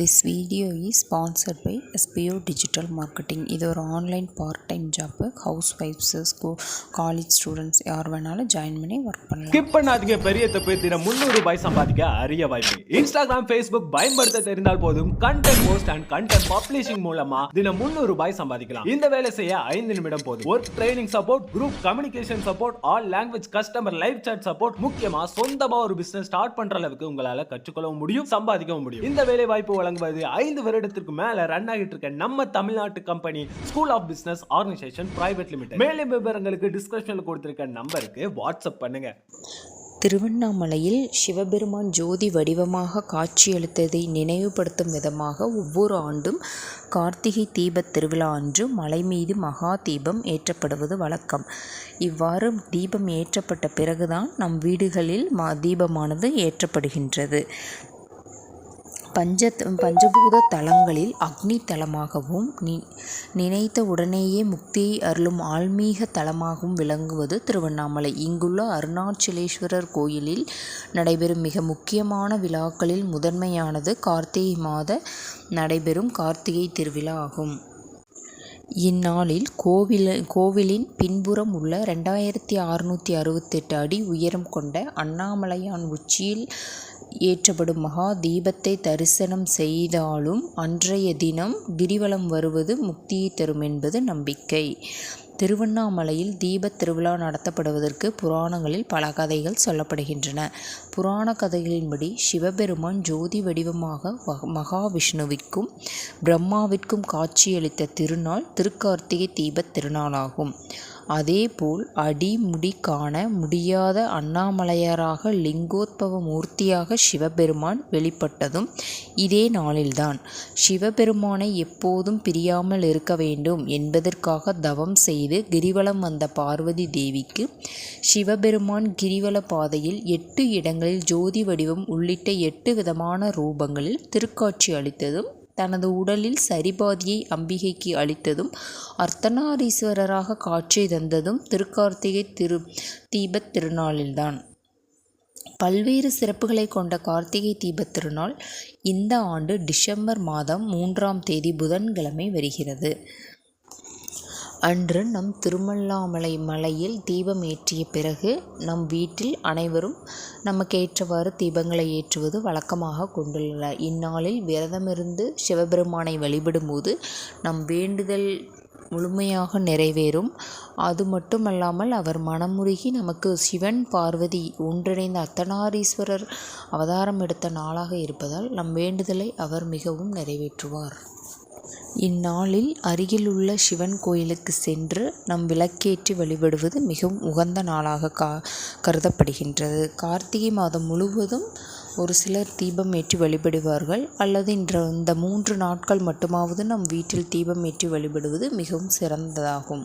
This video is sponsor by SPO digital marketing இது ஒரு online part time job house wives school college students யார் வேணாலும் join பண்ணி work பண்ணலாம். Skip பண்ணாதீங்க பெரிய தப்பு தினம் முந்நூறு ரூபாய் சம்பாதிக்க அரிய வாய்ப்பு. இன்ஸ்டாகிராம் ஃபேஸ்புக் பயன்படுத்த தெரிந்தால் போதும். Content post and content publishing மூலமா தினம் முந்நூறு ரூபாய் சம்பாதிக்கலாம். இந்த வேலை செய்ய ஐந்து நிமிடம் போதும். Work training support group communication support all language customer live chat support முக்கியமா சொந்தமா ஒரு பிசினஸ் ஸ்டார்ட் பண்ற அளவுக்கு உங்களால கற்றுக்கொள்ளவும் முடியும் சம்பாதிக்கவும் முடியும். இந்த வேலை வாய்ப்பு வழங்குவது ஐந்து வருடத்திற்கு மேல ரன் ஆகிட்டு இருக்க நம்ம தமிழ்நாட்டு company school of business organisation private limited மேலும் விவரங்களுக்கு டிஸ்கிரிப்ஷனில் கொடுத்திருக்க நம்பருக்கு வாட்ஸ்அப் பண்ணுங்க. திருவண்ணாமலையில் சிவபெருமான் ஜோதி வடிவமாக காட்சியளித்ததை நினைவுபடுத்தும் விதமாக ஒவ்வொரு ஆண்டும் கார்த்திகை தீபத் திருவிழா அன்று மலை மீது மகா தீபம் ஏற்றப்படுவது வழக்கம். இவ்வாறு தீபம் ஏற்றப்பட்ட பிறகுதான் நம் வீடுகளில் ம தீபமானது ஏற்றப்படுகின்றது. பஞ்ச பஞ்சபூத தலங்களில் அக்னி தலமாகவும் நி நினைத்த உடனேயே முக்தியை அருளும் ஆன்மீக தலமாகவும் விளங்குவது திருவண்ணாமலை. இங்குள்ள அருணாச்சலேஸ்வரர் கோயிலில் நடைபெறும் மிக முக்கியமான விழாக்களில் முதன்மையானது கார்த்திகை மாத நடைபெறும் கார்த்திகை திருவிழா ஆகும். இந்நாளில் கோவில் கோவிலின் பின்புறம் உள்ள ரெண்டாயிரத்தி அறுநூற்றி அறுபத்தெட்டு அடி உயரம் கொண்ட அண்ணாமலையான் உச்சியில் ஏற்றப்படும் மகா தீபத்தை தரிசனம் செய்தாலும் அன்றைய தினம் கிரிவலம் வருவது முக்தியை தரும் என்பது நம்பிக்கை. திருவண்ணாமலையில் தீபத் திருவிழா நடத்தப்படுவதற்கு புராணங்களில் பல கதைகள் சொல்லப்படுகின்றன. புராண கதைகளின்படி சிவபெருமான் ஜோதி வடிவமாக மகாவிஷ்ணுவிற்கும் பிரம்மாவிற்கும் காட்சியளித்த திருநாள் திருக்கார்த்திகை தீபத் திருநாளாகும். அதேபோல் அடிமுடி காண முடியாத அண்ணாமலையாராக லிங்கோத்பவ மூர்த்தியாக சிவபெருமான் வெளிப்பட்டதும் இதே நாளில்தான். சிவபெருமானை எப்போதும் பிரியாமல் இருக்க வேண்டும் என்பதற்காக தவம் செய்து கிரிவலம் வந்த பார்வதி தேவிக்கு சிவபெருமான் கிரிவல பாதையில் எட்டு இடங்களில் ஜோதி வடிவம் உள்ளிட்ட எட்டு விதமான ரூபங்களில் திருக்காட்சி அளித்ததும் தனது உடலில் சரிபாதியை அம்பிகைக்கு அளித்ததும் அர்த்தநாரீஸ்வரராக காட்சி தந்ததும் திருக்கார்த்திகை திரு தீபத் திருநாளில்தான். பல்வேறு சிறப்புகளை கொண்ட கார்த்திகை தீபத் திருநாள் இந்த ஆண்டு டிசம்பர் மாதம் மூன்றாம் தேதி புதன்கிழமை வருகிறது. அன்று நம் திருமல்லாமலை மலையில் தீபம் ஏற்றிய பிறகு நம் வீட்டில் அனைவரும் நமக்கு ஏற்றவாறு தீபங்களை ஏற்றுவது வழக்கமாக கொண்டுள்ளனர் இந்நாளில் விரதமிருந்து சிவபெருமானை வழிபடும்போது நம் வேண்டுதல் முழுமையாக நிறைவேறும். அது மட்டுமல்லாமல் அவர் மனமுருகி நமக்கு சிவன் பார்வதி ஒன்றிணைந்த அத்தனாரீஸ்வரர் அவதாரம் எடுத்த நாளாக இருப்பதால் நம் வேண்டுதலை அவர் மிகவும் நிறைவேற்றுவார். இந்நாளில் அருகிலுள்ள சிவன் கோயிலுக்கு சென்று நம் விளக்கேற்றி வழிபடுவது மிகவும் உகந்த நாளாக கா கருதப்படுகின்றது. கார்த்திகை மாதம் முழுவதும் ஒரு சிலர் தீபம் ஏற்றி வழிபடுவார்கள். அல்லது இன்ற இந்த மூன்று நாட்கள் மட்டுமாவது நம் வீட்டில் தீபம் ஏற்றி வழிபடுவது மிகவும் சிறந்ததாகும்.